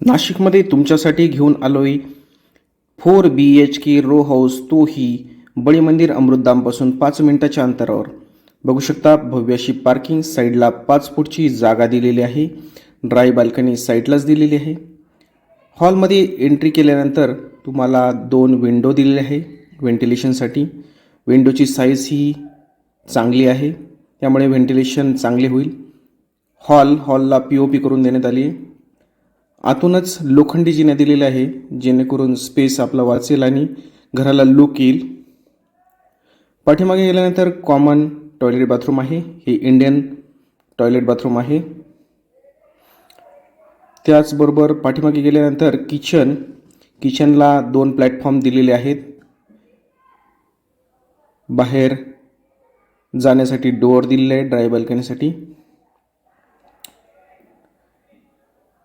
नाशिकमध्ये तुमच्यासाठी घेऊन आलोय four B H K row house तोही बळी मंदिर अमृतधामपासून पाच मिनिटाच्या अंतरावर. बघू शकता भव्यशी पार्किंग साईडला पाच फूटची जागा दिलेली आहे. ड्राय बाल्कनी साईडलाच दिलेली आहे. हॉलमध्ये एंट्री केल्यानंतर तुम्हाला दोन विंडो दिलेले आहे व्हेंटिलेशनसाठी विंडोची साईज ही चांगली आहे. त्यामुळे व्हेंटिलेशन चांगले होईल. हॉल हॉलला पी ओ पी करून देण्यात आली आहे. आतूनच लोखंडी जिन्या दिलेल्या आहे जेणेकरून स्पेस आपला वाचेल आणि घराला लुक येईल. पाठीमागे गेल्यानंतर कॉमन टॉयलेट बाथरूम आहे. हे इंडियन टॉयलेट बाथरूम आहे. त्याचबरोबर पाठीमागे गेल्यानंतर किचन किचनला दोन प्लॅटफॉर्म दिलेले आहेत. बाहेर जाण्यासाठी डोअर दिलेले आहे ड्राय बाल्कनीसाठी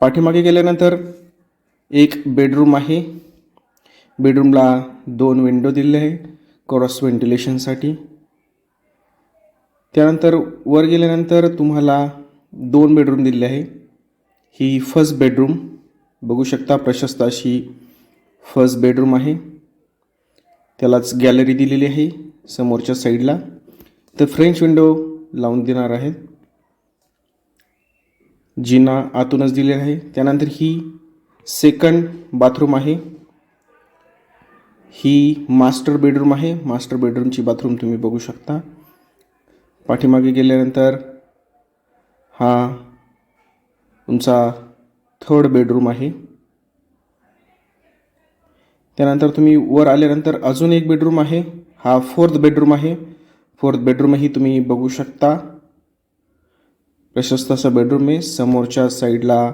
पाठीमागे गेल्यानंतर एक बेडरूम आहे. बेडरूमला दोन विंडो दिलेले आहे क्रॉस व्हेंटिलेशनसाठी त्यानंतर वर गेल्यानंतर तुम्हाला दोन बेडरूम दिले आहे. ही फर्स्ट बेडरूम बघू शकता प्रशस्त अशी फर्स्ट बेडरूम आहे. त्यालाच गॅलरी दिलेली आहे समोरच्या साईडला तर फ्रेंच विंडो लावून देणार आहेत. जिना आतूनच दिलेली आहे. त्यानंतर ही सेकंड बाथरूम आहे. ही मास्टर बेडरूम आहे. मास्टर बेडरूमची बाथरूम तुम्ही बघू शकता. पाठीमागे गेल्यानंतर हा तुमचा थर्ड बेडरूम आहे. त्यानंतर तुम्ही वर आल्यानंतर अजून एक बेडरूम आहे. हा फोर्थ बेडरूम आहे. फोर्थ बेडरूमही तुम्ही बघू शकता. प्रशस्त असा बेडरूम आहे. समोरच्या साईडला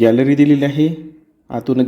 गॅलरी दिलेली आहे. आतून